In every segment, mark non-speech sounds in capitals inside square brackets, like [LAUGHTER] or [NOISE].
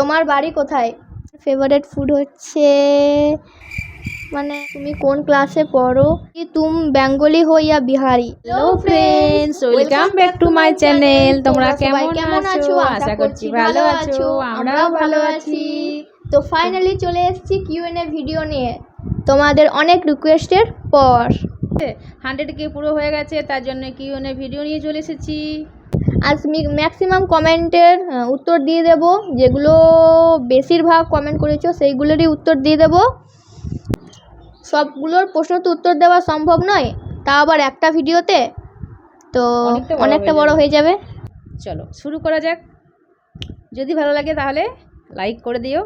তোমার বাড়ি কোথায়? ফেভারেট ফুড হচ্ছে মানে তুমি কোন ক্লাসে পড়ো? কি তুম বেঙ্গলি হো ইয়া Bihari hello friends welcome back to my channel তোমরা কেমন আছো? আশা করছি ভালো আছো। আমরাও ভালো আছি। তো ফাইনালি চলে এসেছি কিউ কিউএনএ ভিডিও নিয়ে। তোমাদের অনেক রিকোয়েস্টের পর। হান্ড্রেড কে পুরো হয়ে গেছে তার জন্য কি অনেক ভিডিও নিয়ে চলে এসেছি। আজ ম্যাক্সিমাম কমেন্টের উত্তর দিয়ে দেব। যেগুলো বেশিরভাগ কমেন্ট করেছ সেইগুলোরই উত্তর দিয়ে দেব। সবগুলোর প্রশ্ন তো উত্তর দেওয়া সম্ভব নয় তা আবার একটা ভিডিওতে তো অনেকটা বড় হয়ে যাবে। হয়ে যাবে। চলো শুরু করা যাক। যদি ভালো লাগে তাহলে লাইক করে দিও।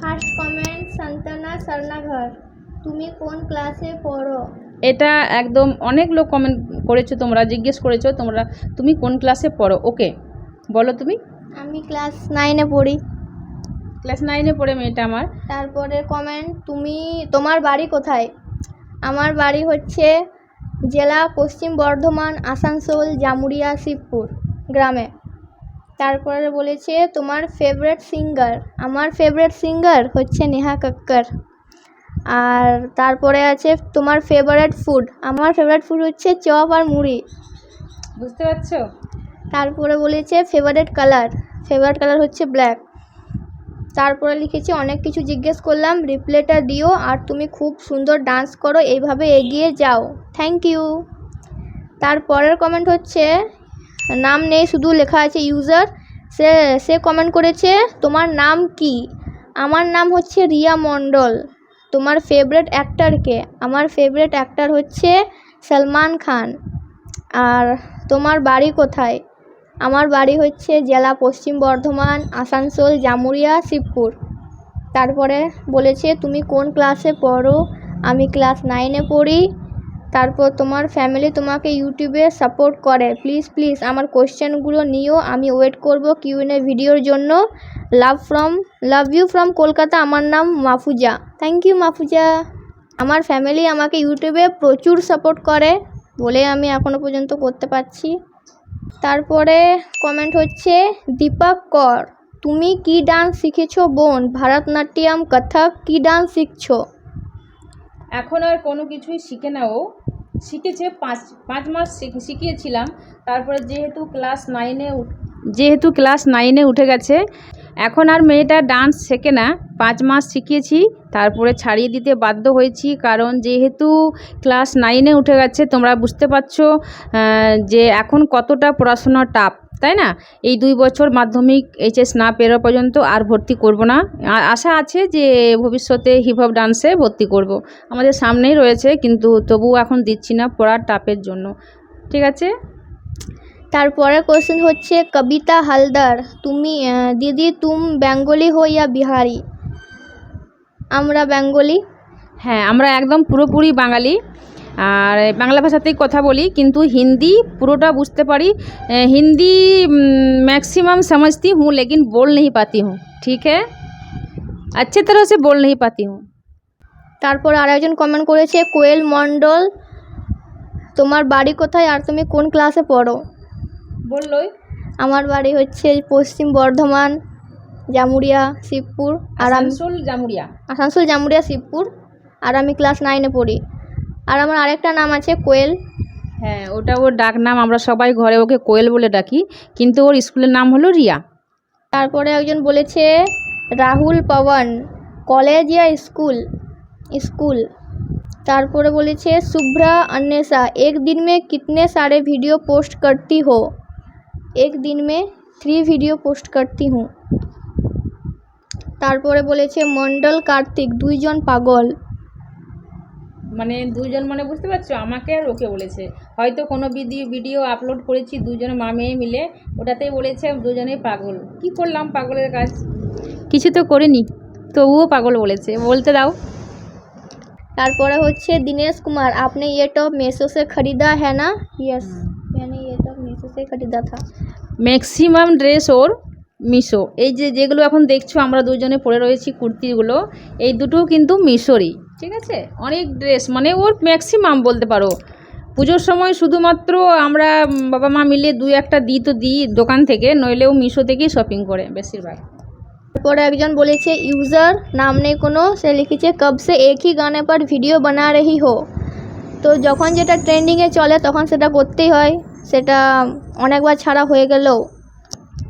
ফার্স্ট কমেন্ট সান্তানা সরনাঘর তুমি কোন ক্লাসে পড়ো? এটা একদম অনেক লোক কমেন্ট করেছ তোমরা জিজ্ঞেস করেছ তোমরা তুমি কোন ক্লাসে পড়ো? ওকে বলো তুমি। আমি ক্লাস নাইনে পড়ি। ক্লাস নাইনে পড়ে মেয়েটা আমার। তারপরে কমেন্ট তুমি তোমার বাড়ি কোথায়? আমার বাড়ি হচ্ছে জেলা পশ্চিম বর্ধমান আসানসোল জামুরিয়া শিবপুর গ্রামে। তারপরে বলেছে তোমার ফেভারিট সিঙ্গার আমার ফেভারিট সিঙ্গার হচ্ছে নেহা কক্কর। আর তারপরে আছে তোমার ফেভারেট ফুড আমার ফেভারিট ফুড হচ্ছে চপ আর মুড়ি। বুঝতে পারছ? তারপরে বলেছে ফেভারেট কালার ফেভারিট কালার হচ্ছে ব্ল্যাক তারপরে লিখেছে অনেক কিছু জিজ্ঞেস করলাম রিপ্লাইটা দিও আর তুমি খুব সুন্দর ডান্স করো এইভাবে এগিয়ে যাও। থ্যাংক ইউ তারপরের কমেন্ট হচ্ছে নাম নেই শুধু লেখা আছে ইউজার সে সে কমেন্ট করেছে তোমার নাম কি? আমার নাম হচ্ছে রিয়া মণ্ডল। তোমার ফেভারিট অ্যাক্টরকে আমার ফেভারিট অ্যাক্টর হচ্ছে সলমান খান। আর তোমার বাড়ি কোথায়? আমার বাড়ি হচ্ছে জেলা পশ্চিম বর্ধমান, আসানসোল, জামুরিয়া, শিবপুর। তারপরে বলেছে, তুমি কোন ক্লাসে পড়ো? আমি ক্লাস নাইনে পড়ি। তারপর তোমার ফ্যামিলি তোমাকে ইউটিউবে সাপোর্ট করে। প্লিজ প্লিজ আমার কোশ্চেনগুলো নিও। আমি ওয়েট করব কিউএনএ ভিডিওর জন্য। Love from love you from Kolkata আমার নাম মাফুজা। Thank you Mafuza. আমার ফ্যামিলি আমাকে ইউটিউবে প্রচুর সাপোর্ট করে বলে আমি এখনও পর্যন্ত করতে পারছি। তারপরে কমেন্ট হচ্ছে, দীপক কর, তুমি কি ডান্স শিখেছো বোন? ভারতনাট্যম কথক কি ডান্স শিখছো? এখন আর কোনো কিছুই শিখে না ও। শিখেছে পাঁচ পাঁচ মাস শিখ- শিখিয়েছিলাম। তারপরে যেহেতু ক্লাস নাইনে যেহেতু ক্লাস নাইনে উঠে গেছে এখন আর মেয়েটা ডান্স শেখে না। পাঁচ মাস শিখিয়েছি, তারপরে ছাড়িয়ে দিতে বাধ্য হয়েছি, কারণ যেহেতু ক্লাস নাইনে উঠে গেছে, তোমরা বুঝতে পারছ যে এখন কতটা পড়াশোনা টাফ, তাই না? এই দুই বছর মাধ্যমিক এইচএস না পেরো পর্যন্ত আর ভর্তি করব না। আশা আছে যে ভবিষ্যতে হিপ হপ ডান্সে ভর্তি করব। আমাদের সামনেই রয়েছে, কিন্তু তবুও এখন দিচ্ছি না পড়ার টাপের জন্য। ঠিক আছে? তারপরে কোশ্চেন হচ্ছে কবিতা হালদার তুমি আহ, দিদি তুম বেঙ্গলি হো ইয়া বিহারি আমরা বেঙ্গলি হ্যাঁ আমরা একদম পুরোপুরি বাঙালি আর বাংলা ভাষাতেই কথা বলি কিন্তু হিন্দি পুরোটা বুঝতে পারি এ, हिंदी मैक्सिमम समझती हूँ लेकिन बोल नहीं पाती हूँ ठीक है अच्छे तरह से बोल नहीं पाती हूँ তারপর আরেকজন কমেন্ট করেছে কোয়েল মণ্ডল তোমার বাড়ি কোথায় আর তুমি কোন ক্লাসে পড়ো বললোই? আমার বাড়ি হচ্ছে পশ্চিম বর্ধমান জামুরিয়া শিবপুর আর আমি আসানসোল জামুরিয়া আসানসোল জামুরিয়া শিবপুর আর আমি ক্লাস নাইনে পড়ি। আর আমার আরেকটা নাম আছে কোয়েল। হ্যাঁ ওটা ওর ডাক নাম আমরা সবাই ঘরে ওকে কোয়েল বলে ডাকি কিন্তু ওর স্কুলের নাম হলো রিয়া। তারপরে একজন বলেছে Rahul Pawan college ya school school তারপরে বলেছে শুভ্রা অন্বেষা একদিন মে কিতনে সারে ভিডিও পোস্ট করতি হো? এক দিন में थ्री वीडियो पोस्ट करती हूँ। তারপরে বলেছে মন্ডল কার্তিক দুইজন পাগল মানে দুজন মানে বুঝতে পারছ আমাকে আর ওকে বলেছে হয়তো কোনো ভিডিও ভিডিও আপলোড করেছি দুজনে মা মেয়ে মিলে ওটাতেই বলেছে দুজনেই পাগল কি করলাম পাগলের কাজ? কিছু তো করিনি তবুও পাগল বলেছে বলতে দাও তারপরে হচ্ছে দীনেশ কুমার আপনি এটা মেসোসে খরিদা হ্যাঁ না ইয়েস ম্যাক্সিমাম ড্রেস ওর মিশো। এই যে যেগুলো এখন দেখছ আমরা দুজনে পরে রয়েছি কুর্তিগুলো এই দুটো কিন্তু মিশোরই ঠিক আছে? অনেক ড্রেস মানে ওর ম্যাক্সিমাম বলতে পারো। পুজোর সময় শুধুমাত্র আমরা বাবা মা মিলে দুই একটা দিই তো দিই দোকান থেকে নইলেও মিশো থেকেই শপিং করে বেশিরভাগ। তারপরে একজন বলেছে ইউজার নাম নেই কোনো। সে লিখেছে কব সে একই গানে পর ভিডিও বানা রহি হো। তো যখন যেটা ট্রেন্ডিংয়ে চলে তখন সেটা করতেই হয়। সেটা অনেকবার ছাড়া হয়ে গেলেও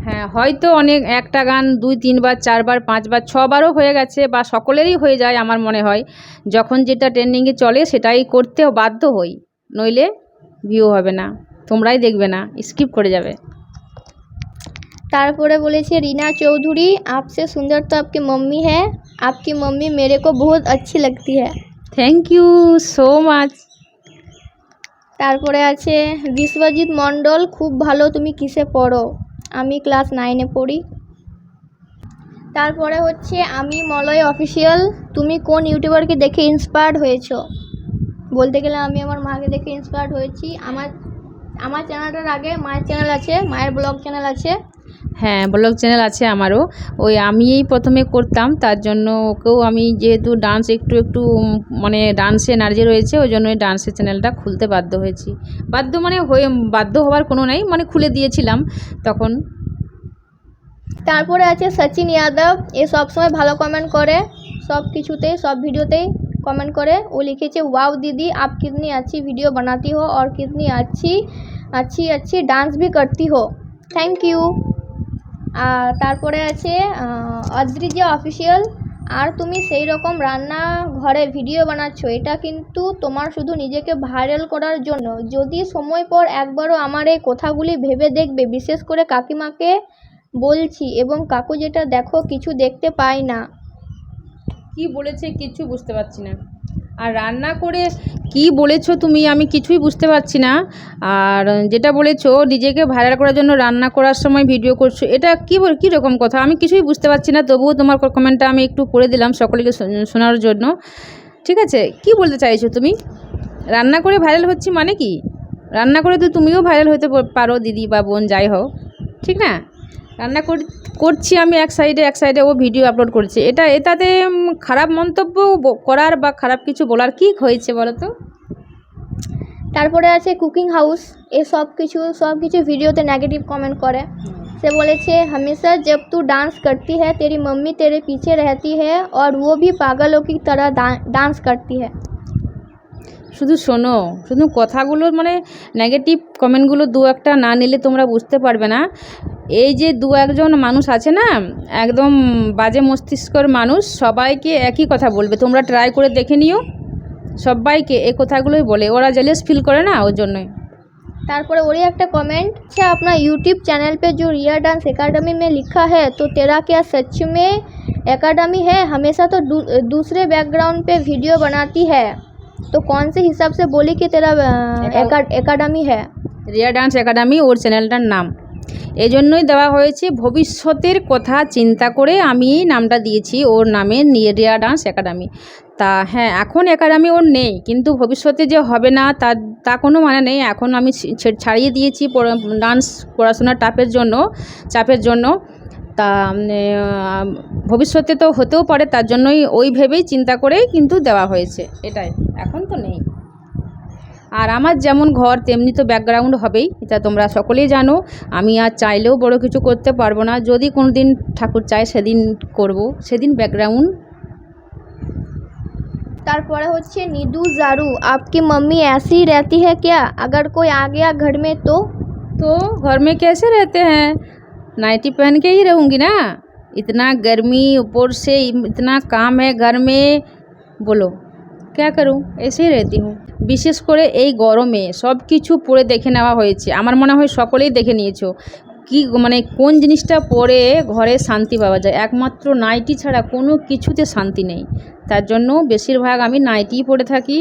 হ্যাঁ হয়তো অনেক একটা গান দুই তিনবার চারবার পাঁচবার ছবারও হয়ে গেছে বা সকলেরই হয়ে যায় আমার মনে হয় যখন যেটা ট্রেন্ডিংয়ে চলে সেটাই করতেও বাধ্য হই নইলে ভিউ হবে না তোমরাই দেখবে না স্কিপ করে যাবে তারপরে বলেছে रीना चौधरी आपसे सुंदर तो आपकी मम्मी है आपकी मम्मी मेरे को बहुत अच्छी लगती है থ্যাংক ইউ সো মাচ তারপরে আছে বিশ্বজিৎ মণ্ডল, খুব ভালো, তুমি কিসে পড়ো? আমি ক্লাস নাইনে পড়ি। তারপরে হচ্ছে আমি মলয় অফিসিয়াল তুমি কোন ইউটিউবারকে দেখে ইন্সপায়ার্ড হয়েছো? বলতে গেলে আমি আমার মাকে দেখে ইন্সপায়ার্ড হয়েছি। আমার আমার চ্যানেলটার আগে মায়ের চ্যানেল আছে, মায়ের ব্লগ চ্যানেল আছে। হ্যাঁ ব্লগ চ্যানেল আছে আমারও ওই আমিই প্রথমে করতাম তার জন্য ওকেও আমি যেহেতু ডান্স একটু একটু উম, মানে ডান্সে এনার্জি রয়েছে ওই জন্য ওই ডান্সের চ্যানেলটা খুলতে বাধ্য হয়েছি বাধ্য মানে হয়ে বাধ্য হওয়ার কোনো নাই মানে খুলে দিয়েছিলাম তখন তারপরে আছে সচিন যাদব এ সবসময় ভালো কমেন্ট করে সব কিছুতেই সব ভিডিওতেই কমেন্ট করে ও লিখেছে ওয়াও दीदी आप कितनी अच्छी वीडियो बनाती हो और कितनी अच्छी अच्छी अच्छी डांस भी करती हो থ্যাংক ইউ আর তারপরে আছে অদ্রিজা অফিসিয়াল আর তুমি সেই রকম রান্না ঘরে ভিডিও বানাচ্ছ, এটা কিন্তু তোমার শুধু নিজেকে ভাইরাল করার জন্য। যদি সময় পর একবারও আমার এই কথাগুলি ভেবে দেখবে, বিশেষ করে কাকিমাকে বলছি এবং কাকু যেটা দেখো, কিছু দেখতে পাই না। কি বলেছে কিছু বুঝতে পারছি না। আর রান্না করে কি বলেছ তুমি? আমি কিছুই বুঝতে পারছি না। আর যেটা বলেছ, নিজেকে ভাইরাল করার জন্য রান্না করার সময় ভিডিও করছ, এটা কী কী রকম কথা? আমি কিছুই বুঝতে পারছি না, তবুও তোমার কমেন্টটা আমি একটু পড়ে দিলাম সকলকে শোনার জন্য। ঠিক আছে? কি বলতে চাইছো তুমি? রান্না করে ভাইরাল হচ্ছি মানে কি? রান্না করে তো তুমিও ভাইরাল হতে পারো দিদি বা বোন, যাই হোক। ঠিক না? রান্না কর- করছি আমি এক সাইডে এক সাইডে ও ভিডিও আপলোড করছে এটা এটাতে উম, খারাপ মন্তব্য ব- করার বা খারাপ কিছু বলার কি হয়েছে বলো তো তারপরে আছে কুকিং হাউস এ সব কিছু সব কিছু ভিডিওতে নেগেটিভ কমেন্ট করে से बोले थे हमेशा जब तू डांस करती है तेरी मम्मी तेरे पीछे रहती है और वो भी पागलों की तरह डा- डांस करती है শুধু শোনো শুধু কথাগুলো মানে নেগেটিভ কমেন্টগুলো দু একটা না নিলে তোমরা বুঝতে পারবে না এই যে দু একজন মানুষ আছে না একদম বাজে মস্তিষ্কর মানুষ সবাইকে একই কথা বলবে তোমরা ট্রাই করে দেখে নিও সবাইকে এই কথাগুলোই বলে ওরা জেলেস ফিল করে না ওর জন্যই तारपर और एक कमेंट अच्छा अपना यूट्यूब चैनल पे जो रिया डांस एकेडमी में लिखा है तो तेरा क्या सच में एकेडमी है हमेशा तो दू, दूसरे बैकग्राउंड पे वीडियो बनाती है तो कौन से हिसाब से बोली कि तेरा एका- एकेडमी है রিয়া ডান্স একাডেমি ওর চ্যানেলটার নাম এই জন্যই দেওয়া হয়েছে ভবিষ্যতের কথা চিন্তা করে আমি এই নামটা দিয়েছি ওর নামে নিয়ে রিয়া ডান্স একাডেমি তা হ্যাঁ এখন একাডেমি ওর নেই কিন্তু ভবিষ্যতে যে হবে না তার তা কোনো মানে নেই এখন আমি ছে- ছাড়িয়ে দিয়েছি পড়া- ডান্স পড়াশোনার টাপের জন্য চাপের জন্য তা উম, আহ, ভবিষ্যতে তো হতেও পারে তার জন্যই ওই ভেবেই চিন্তা করেই কিন্তু দেওয়া হয়েছে এটাই এখন তো নেই আর আমার যেমন ঘর তেমনি তো ব্যাকগ্রাউন্ড হবেই এটা তোমরা সকলেই জানো আমি আর চাইলেও বড় কিছু করতে পারবো না যদি কোনো দিন ঠাকুর চায় সেদিন করব সেদিন ব্যাকগ্রাউন্ড तारपर होच्छे निधु जारू आपकी मम्मी ऐसी ही रहती है क्या अगर कोई आ गया घर में तो तो घर में कैसे रहते हैं नाइटी पहन के ही रहूँगी ना इतना गर्मी ऊपर से इतना काम है घर में बोलो क्या करूँ ऐसे ही रहती हूँ বিশেষ করে এই গরমে সব কিছু পরে দেখে নেওয়া হয়েছে আমার মনে হয় সকলেই দেখে নিয়েছো কি মানে কোন জিনিসটা পরে ঘরে শান্তি পাওয়া যায় একমাত্র নাইটি ছাড়া কোনো কিছুতে শান্তি নেই তার জন্য বেশিরভাগ আমি নাইটিই পরে থাকি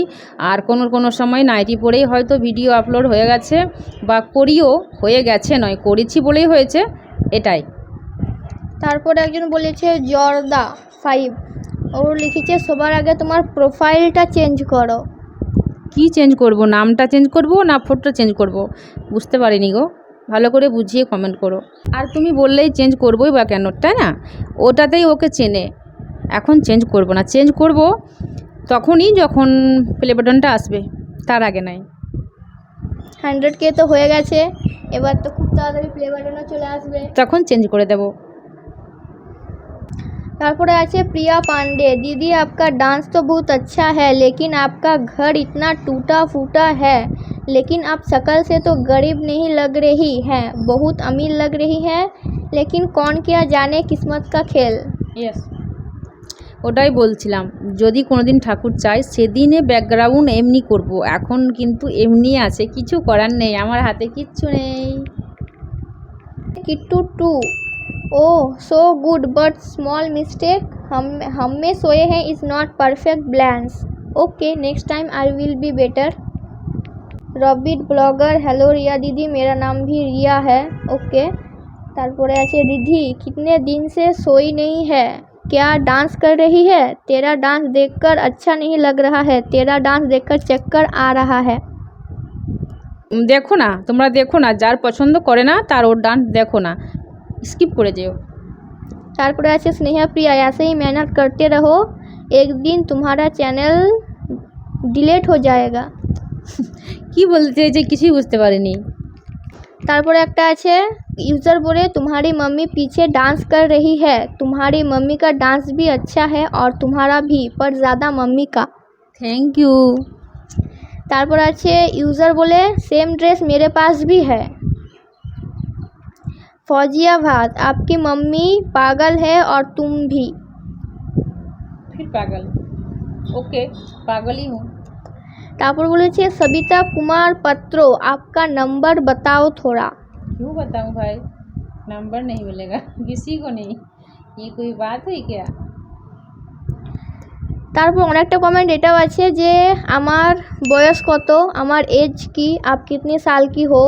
আর কোনো কোনো সময় নাইটি পরেই হয়তো ভিডিও আপলোড হয়ে গেছে বা করিও হয়ে গেছে নয় করেছি বলেই হয়েছে এটাই। তারপর একজন বলেছে, জর্দা ফাইভ ওর লিখেছে, সবার আগে তোমার প্রোফাইলটা চেঞ্জ করো। কি চেঞ্জ করব? নামটা চেঞ্জ করব না ফটোটা চেঞ্জ করব? বুঝতে পারিনি গো। ভালো করে বুঝিয়ে কমেন্ট করো। আর তুমি বললেই চেঞ্জ করবোই বা কেন, তাই না? ওটাতেই ওকে চেনে। এখন চেঞ্জ করব না। চেঞ্জ করব তখনই যখন প্লে বাটনটা আসবে, তার আগে নাই। হান্ড্রেড কে তো হয়ে গেছে এবার তো খুব তাড়াতাড়ি প্লে বাটনও চলে আসবে তখন চেঞ্জ করে দেব तारपरे আছে प्रिया पांडे दीदी आपका डांस तो बहुत अच्छा है लेकिन आपका घर इतना टूटा फूटा है लेकिन आप शक्ल से तो गरीब नहीं लग रही हैं बहुत अमीर लग रही हैं लेकिन कौन क्या जाने किस्मत का खेल ইয়েস ওটাই বলছিলাম যদি কোনোদিন ঠাকুর চাই সেদিনে ব্যাকগ্রাউন্ড এমনি করব এখন কিন্তু এমনি আছে কিছু করার নেই আমার হাতে কিচ্ছু নেই Kittu too oh so good but small mistake हम हम में सोए हैं is not perfect balance okay next time I will be better rabbit blogger hello Riya दीदी मेरा नाम भी रिया है ओके तारपरे আছে रिधि कितने दिन से सोई नहीं है क्या डांस कर रही है तेरा डांस देखकर अच्छा नहीं लग रहा है तेरा डांस देखकर चक्कर आ रहा है উম, দেখো না তোমরা দেখো না যার পছন্দ করে না তার ওর ডান্স দেখো না স্কিপ করে যেও तारपरे আছে स्नेहा प्रिया ऐसे ही मेहनत करते रहो एक दिन तुम्हारा चैनल डिलीट हो जाएगा [LAUGHS] কি বলতে চাইছে কিছুই বুঝতে পারিনি तारपरे একটা আছে यूज़र बोले तुम्हारी मम्मी पीछे डांस कर रही है तुम्हारी मम्मी का डांस भी अच्छा है और तुम्हारा भी पर ज़्यादा मम्मी का থ্যাংক ইউ तारपर আছে यूज़र बोले सेम ड्रेस मेरे पास भी है फौजिया भात आपकी मम्मी पागल है और तुम भी फिर पागल ओके पागल ही हूँ তারপর বলেছে সবিতা কুমার পাত্র आपका नंबर बताओ थोड़ा क्यों बताऊँ भाई नंबर नहीं मिलेगा किसी को नहीं ये कोई बात हुई क्या তারপর অনেকটা কমেন্ট এটাও আছে যে আমার বয়স কত আমার এজ কি আপ কিতনি সাল কি হো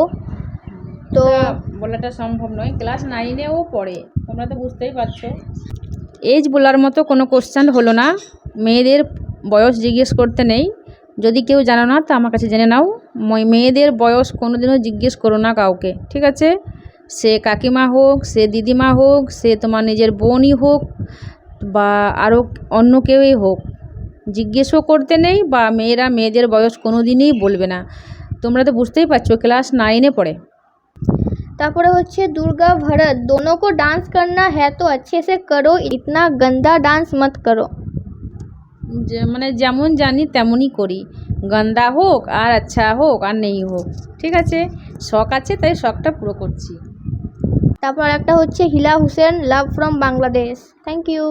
তো তা বলাটা সম্ভব নয় ক্লাস নাইনেও পড়ে তোমরা তো বুঝতেই পারছো এজ বলার মতো কোনো কোশ্চেন হলো না মেয়েদের বয়স জিজ্ঞেস করতে নেই যদি কেউ জানো না, তো আমার কাছে জেনে নাও। মেয়েদের বয়স কোনো দিনও জিজ্ঞেস করো না কাউকে, ঠিক আছে? সে কাকিমা হোক, সে দিদিমা হোক, সে তোমার নিজের বোনই হোক, বা আরও অন্য কেউই হোক, জিজ্ঞেসও করতে নেই, বা মেয়েরা মেয়েদের বয়স কোনো দিনই বলবে না। তোমরা তো বুঝতেই পারছ, ক্লাস নাইনে পড়ে। তারপরে হচ্ছে দুর্গা ভরত, দোনো কো ডান্স করনা হ্যাঁ তো আচ্ছে সে করো ইতনা গন্দা ডান্স মত করো মানে যেমন জানি তেমনই করি। গন্দা হোক আর আচ্ছা হোক আর নেই হোক ঠিক আছে? শখ আছে তাই শখটা পুরো করছি। তারপর একটা হচ্ছে Hila Hossain love from Bangladesh thank you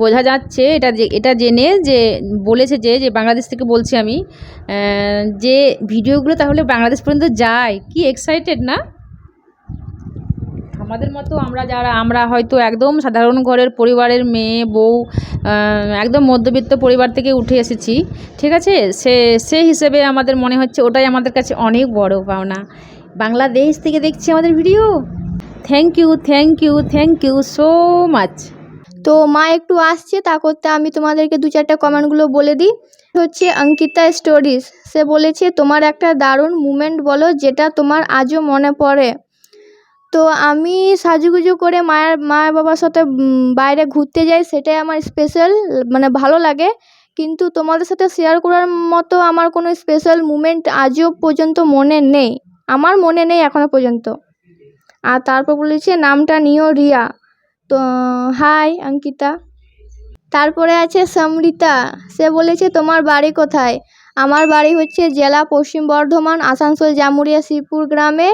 বোঝা যাচ্ছে এটা যে এটা জেনে যে বলেছে যে যে বাংলাদেশ থেকে বলছি আমি যে ভিডিওগুলো তাহলে বাংলাদেশ পর্যন্ত যায়। কি এক্সাইটেড না? আমাদের মতো আমরা যারা, আমরা হয়তো একদম সাধারণ ঘরের পরিবারের মেয়ে, বউ একদম মধ্যবিত্ত পরিবার থেকে উঠে এসেছি, ঠিক আছে? সে সে হিসেবে আমাদের মনে হচ্ছে ওটাই আমাদের কাছে অনেক বড় পাওনা। বাংলাদেশ থেকে দেখছি আমাদের video. Thank you thank you thank you so much তো মা একটু আসছে তা করতে আমি তোমাদেরকে দু চারটা কমেন্টগুলো বলে দিই। হচ্ছে অঙ্কিতা স্টোরিজ সে বলেছে, তোমার একটা দারুণ মুমেন্ট বলো, যেটা তোমার আজও মনে পড়ে। তো আমি সাজুগুজু করে মায়ের মা বাবার সাথে বাইরে ঘুরতে যাই, সেটাই আমার স্পেশাল মানে ভালো লাগে। কিন্তু তোমাদের সাথে শেয়ার করার মতো আমার কোনো স্পেশাল মুমেন্ট আজও পর্যন্ত মনে নেই। আমার মনে নেই এখনও পর্যন্ত। আর তারপর বলেছে, নামটা নিও রিয়া। তো হাই অঙ্কিতা। তারপরে আছে সমৃতা। সে বলেছে, তোমার বাড়ি কোথায়? আমার বাড়ি হচ্ছে জেলা পশ্চিম বর্ধমান, আসানসোল, জামুরিয়া শিবপুর গ্রামে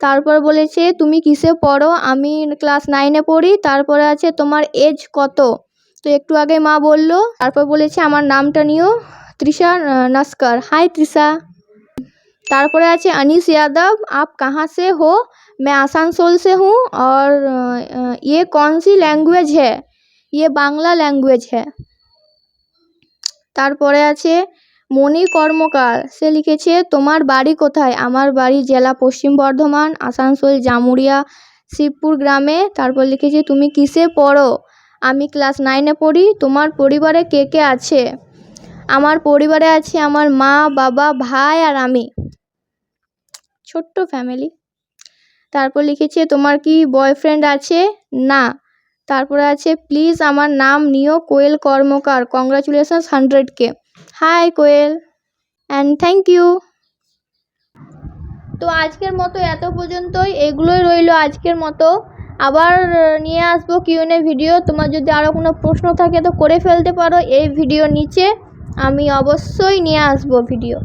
তারপর বলেছে তুমি কিসে পড়ো আমি ক্লাস নাইনে পড়ি তারপরে আছে তোমার এজ কত তো একটু আগে মা বললো তারপর বলেছে আমার নামটা নিও তৃষা আহ, নস্কর হাই তৃষা তারপরে আছে अनीस यादव आप कहाँ से हो मैं आसनसोल से हूँ और अ, ये कौन सी लैंग्वेज है ये बांग्ला लैंग्वेज है তারপরে আছে মণি কর্মকার সে লিখেছে, তোমার বাড়ি কোথায়? আমার বাড়ি জেলা পশ্চিম বর্ধমান, আসানসোল জামুরিয়া শিবপুর গ্রামে। তারপর লিখেছে, তুমি কিসে পড়ো? আমি ক্লাস নাইনে পড়ি। তোমার পরিবারে কে কে আছে? আমার পরিবারে আছে আমার মা, বাবা, ভাই আর আমি। ছোট্ট ফ্যামিলি। তারপর লিখেছে, তোমার কি বয়ফ্রেন্ড আছে? না। তারপরে আছে, প্লিজ আমার নাম নিও Koel Karmakar. Congratulations hundred K. Hi Koel and thank you তো আজকের মতো এত পর্যন্তই। এগুলোই রইল আজকের মতো। আবার নিয়ে আসব কিউএনএ ভিডিও তোমার যদি আরও কোনো প্রশ্ন থাকে তো করে ফেলতে পারো এই ভিডিও নিচে। আমি অবশ্যই নিয়ে আসব ভিডিও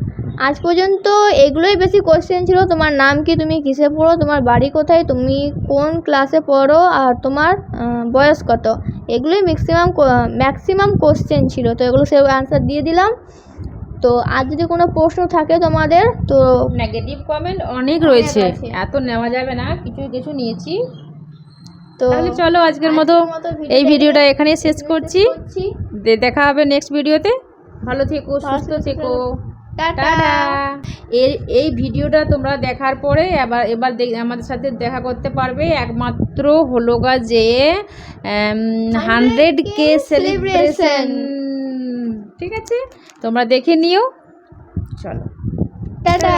আজ পর্যন্ত এগুলোই বেশি কোশ্চেন ছিল। তোমার নাম কি? তুমি কিসে পড়ো? তোমার বাড়ি কোথায়? তুমি কোন ক্লাসে পড়ো? আর তোমার বয়স কত? এগুলোই ম্যাক্সিমাম ম্যাক্সিমাম কোশ্চেন ছিল। তো এগুলো সে অ্যান্সার দিয়ে দিলাম। তো আর যদি কোনো প্রশ্ন থাকে তোমাদের তো নেগেটিভ কমেন্ট অনেক রয়েছে। এত নেওয়া যাবে না কিছু কিছু নিয়েছি। তো চলো আজকের মতো এই ভিডিওটা এখানেই শেষ করছি। করছি। দেখা হবে নেক্সট ভিডিওতে ভালো থেকো সুস্থ থেকো। টাটা। এর এই ভিডিওটা তোমরা দেখার পরে এবার এবার আমাদের সাথে দেখা করতে পারবে একমাত্র হলো গা যে হান্ড্রেড কে সেলিব্রেশন। ঠিক আছে? তোমরা দেখে নিও। চলো। টাটা।